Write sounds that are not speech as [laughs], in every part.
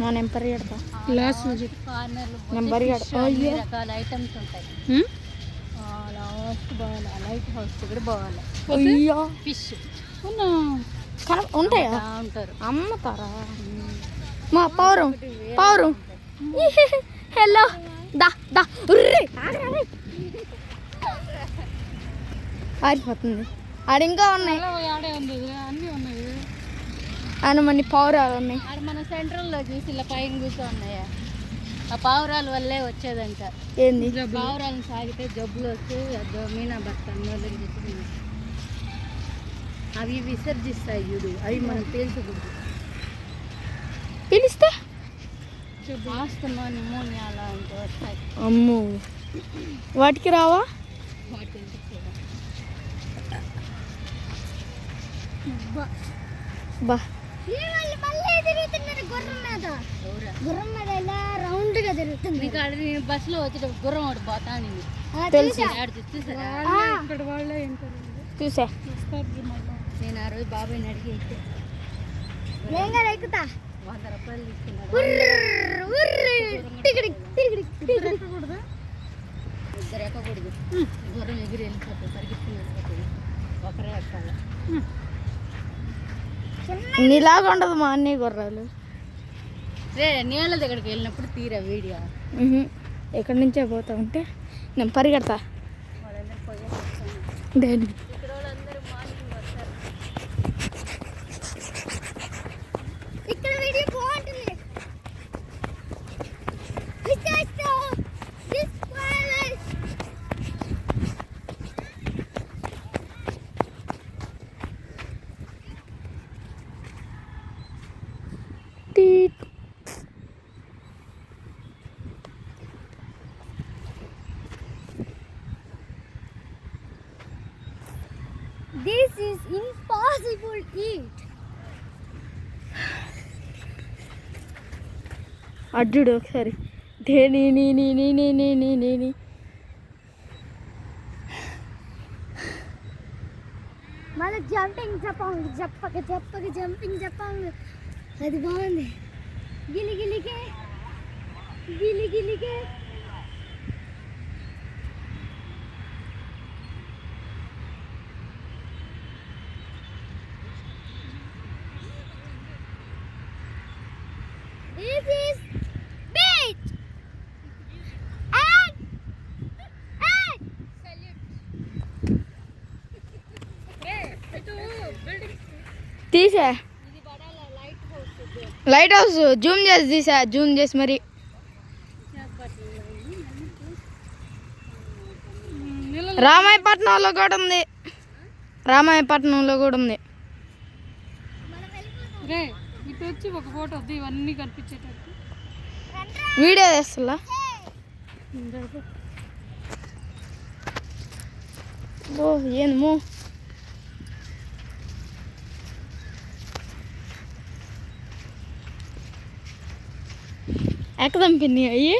మా నెంబర్ కడతా. Last number items ఉంటాయి. లాస్ట్ బాగా లైట్ హౌస్ కూడా బాగా ఫిష్ ఉంటాయా? ఉంటారు. అమ్ముతారా? మా పౌరం పౌరం. [laughs] హలో. దా దా. ఆరిపోతుంది. ఆడింకా ఉన్నాయి. ఆయన మన పౌరాలు ఉన్నాయి మన సెంట్రల్లో చూసి ఇలా పైన కూర్చోన్నాయా? ఆ పావురాల వల్లే వచ్చేదంట. ఏంది? పావురాలను సాగితే జబ్బులు వస్తే మీనా భర్త అవి విసర్జిస్తాయి చూడు అవి మనం తేల్చకూడదు పిలిస్తే? ఆస్తమా నిమోనియా అలాంటి వస్తాయి. అమ్మో. వాటికి రావా? బా. గుర్రం మీద. ఇలా రౌండ్గా తిరుగుతుంది నీకు ఆడ నేను వచ్చేటప్పుడు గుర్రం ఒకటి తెలుసు. ఇక్కడ వాళ్ళే ఏంటో చూసా. నేను ఆ రోజు బాబాయ్ని అడిగి అయితే. ఎక్కుతా. వంద రూపాయలు తీసుకున్నాడు ఎక్కకూడదా? ఇద్దరు ఎక్కకూడదు. గుర్రం ఎగిరి వెళ్ళిపోతుంది వెళ్ళిపోతుంది ఒకరే ఎక్కాలి. నీలాగా ఉండదు మా అన్ని గుర్రాలు. రే నీళ్ళ దగ్గరికి వెళ్ళినప్పుడు తీరా వీడియో. ఎక్కడి నుంచే పోతా ఉంటే నేను పరిగెడతా. దేని ఇక్కడ వాళ్ళందరూ మార్నింగ్ వస్తారు ఇక్కడ వీడియో బాగుంటుంది This is impossible to eat. అడ్డుడు ఒకసారి దేని నీ నీ నీ నీ నీ నీ నీ నీ మళ్ళీ జంపింగ్ చెప్పంగ్ చెప్పక చెప్పక జంపింగ్ చెప్పంగ్ అది బాగుంది గిలి గిలికే గిలి గిలికే This is beach. And and. తీసా లైట్ హౌస్ జూమ్ చేసి తీసా జూమ్ చేసి మరి. రామాయపట్నంలో కూడా ఉంది. రామాయపట్నంలో కూడా ఉంది. ఇటు వచ్చి ఒక ఫోటో వద్దు ఇవన్నీ కనిపించేటట్టు. వీడియో చేస్తున్నా. ఓ ఏమో ఎక్కదాం పిన్ని అయ్యి.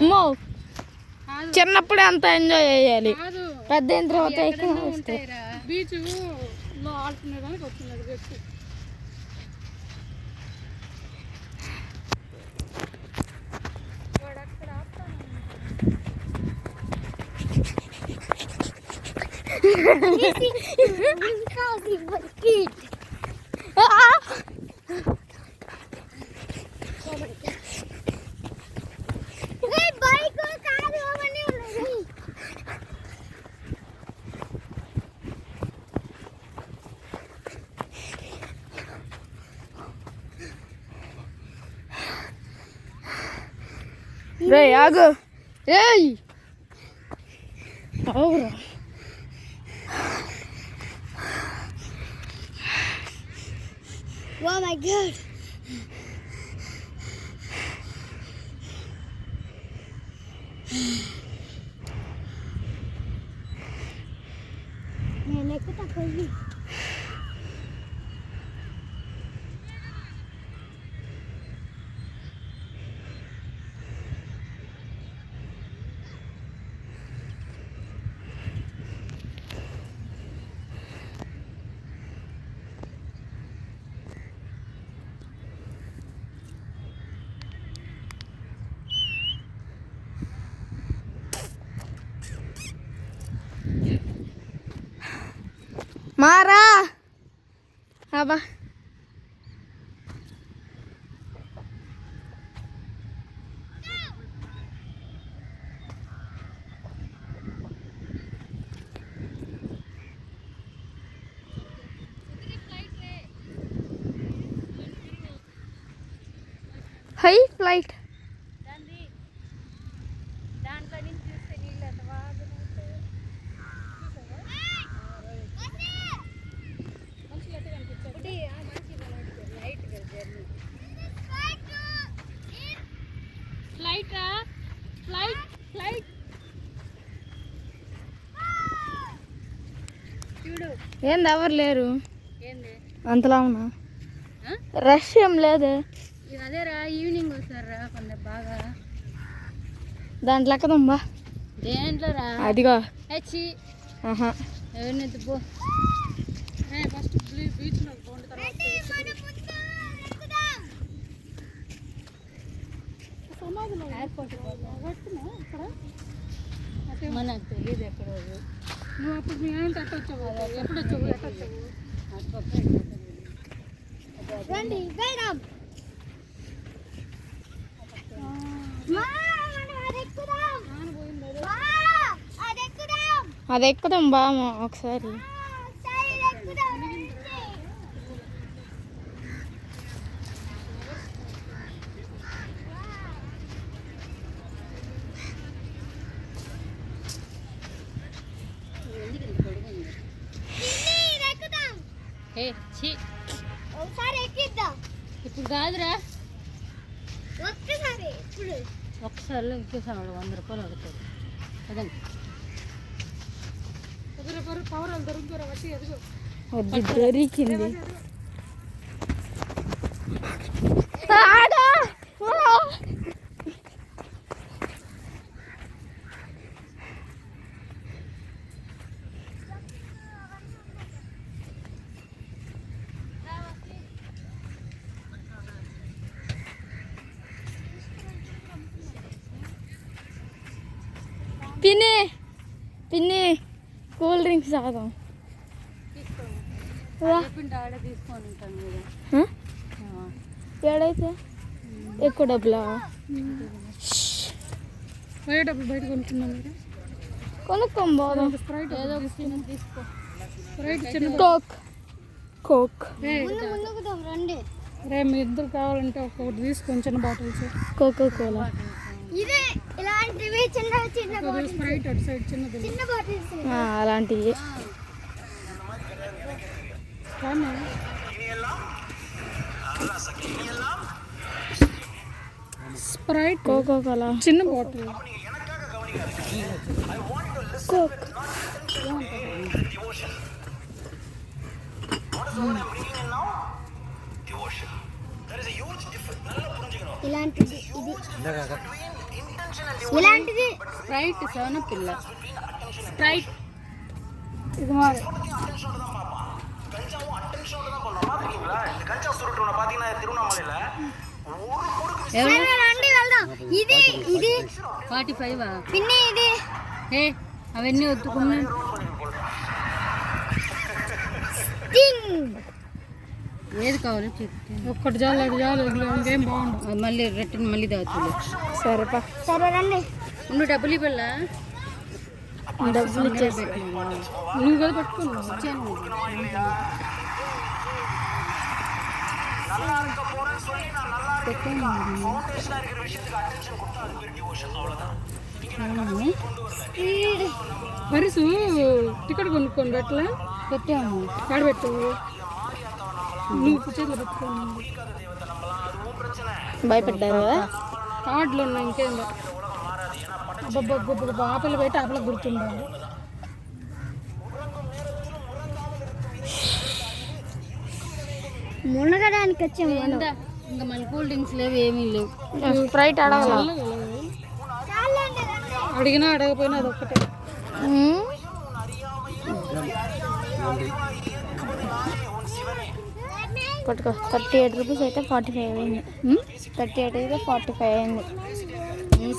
అమ్మో చిన్నప్పుడే అంత ఎంజాయ్ చేయాలి. పెద్ద తర్వాత ఎక్కువ వస్తాయి బీచ్లో ఆడుకునేదానికి వచ్చినాడు వ్యక్తి This is, this is Hey, I go. Hey, Oh my god. Mara! Haba. Hi, flight. ఏంది ఎవరు లేరు? ఏంది? అంతలా ఉన్నా? రష్ ఏం లేదు? అదేరా ఈవినింగ్ వస్తారా కొంత బాగా. దాంట్లో ఎక్కదమ్మా దేంట్లో రా? అదిగో. హెచ్చి ఆహా. ఎవరిని పో. ఫస్ట్ బీచ్ పోండి తర్వాత సమాధిలో ఎయిర్పోర్ట్ మనకు తెలియదు ఎక్కడ. నువ్వు అప్పుడు మీ ఆయన ఎట్ట వచ్చావు ఎప్పుడు వచ్చావు ఎట్ట వచ్చావు రండి వెళ్దాం అది ఎక్కుదాం మా అది ఎక్కుదాం బామ ఒకసారి ఆ, సరే ఇది ఎక్కుదాం రండి. ఎందుకు ఇంత పొడుగుంది? పిన్ని, ఇది ఎక్కుదాం ఏ ఛీ ఒకసారి ఎక్కిద్దాం ఇప్పుడు కాదురా ఒక్కసారి ఇప్పుడు ఒక్కసారిలో ఎక్కేసాడు వంద రూపాయలు అడుగుతాడు అదండి ఎదురు పవర్ పవర్ వాళ్ళు దొరుకుతారా వచ్చి ఎదుగు దొరికింది ఆగా! ఆ! పిన్ని పిన్ని కూల్ డ్రింక్స్ తాగాం వా. చెప్పింటే ఆడే తీసుకొని ఉంటాను కదా హ? ఆ. ఏడైతే ఎక్కువ డబ్బులా పోయేటప్పుడు బయట కొనుక్కున్నాం కొనుక్కోం పోదాం స్ప్రైట్ ఏదో తీసుకో స్ప్రైట్ చిన్న కోక్ కోక్ రండి రే మీ ఇద్దరు కావాలంటే ఒక్కొక్కటి తీసుకొని చిన్న బాటిల్స్ కోకో కోలా ఇదే ఇలాంటివి చిన్న చిన్న బాటిల్స్ స్ప్రైట్ అటు సైడ్ చిన్నది చిన్న బాటిల్స్ అలాంటివి కానీ స్ప్రైట్ కోకో కోలా చిన్న బాటిల్ కోక్ ఇలాంటిది ఇది ఇలాంటిది స్ప్రైట్ సోన పిల్ల స్ప్రైట్ ఇది మాది ఎవరు సరే రండి వెళ్దాం ఇది ఇది ఫార్టీ ఫైవ్ పిన్ని ఇది ఏ అవన్నీ ఒత్తుకున్నా టింగ్ ఏది కావాలో? చెప్తే ఒక్కటి చాలు అది చాలు ఇంకేం బాగుండదు మళ్ళీ రిటర్న్ మళ్ళీ తాగుతుంది సరేపా. సరే రండి. నువ్వు డబ్బులు ఇవ్వాలా డబ్బులు ఇచ్చేసి నువ్వు కదా పట్టుకున్నావు. ఇచ్చాను. వరుసు టికెట్ కొనుక్కొని పెట్టలే? పెట్టాము. కాడ పెట్టు. నువ్వు చేతిలో పెట్టుకోండి భయపడ్డారు కదా కార్డులు ఉన్నాయి ఇంకేం అబ్బబ్బబ్బబ్బ ఆపలు పెట్టి ఆపలకు గుర్తుండాలి మునగడానికి వచ్చాము మనం ఇంకా ఇంకా మన కూల్ డ్రింక్స్ లేవు ఏమీ లేవు స్ప్రైట్ అడగల చాలండి రండి అడిగినా అడగపోయినా అది ఒక్కటే పట్టుకో. థర్టీ ఎయిట్ రూపీస్ అయితే ఫార్టీ ఫైవ్ అయింది. థర్టీ ఎయిట్ అయితే ఫార్టీ ఫైవ్ అయింది.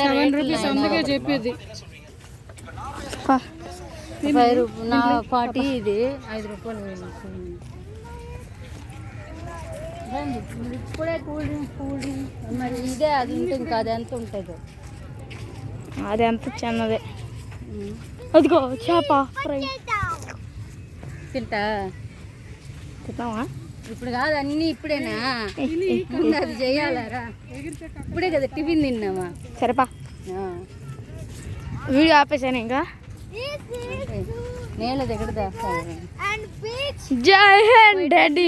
సెవెన్ రూపీస్ అందుకే చెప్పేది. ఫైవ్ రూపీ నా ఫార్టీ ఇది. ఐదు రూపాయలు. ఇప్పుడే కూల్ డ్రింక్ కూల్ డ్రింక్. మరి ఇదే అది ఉంటే ఇంకా అది ఎంత ఉంటుందో? అది ఎంత చిన్నదే. అదిగో చేప ఫ్రై. తింటా. తిన్నావా? ఇప్పుడు కాదు అన్నీ ఇప్పుడేనా? అది చేయాలరా? ఇప్పుడే కదా టిఫిన్ తిన్నామా సరేపా. వీడియో ఆపేసాను ఇంకా. నీళ్ళ దగ్గర దాస్తాను. జై హింద్ డాడీ.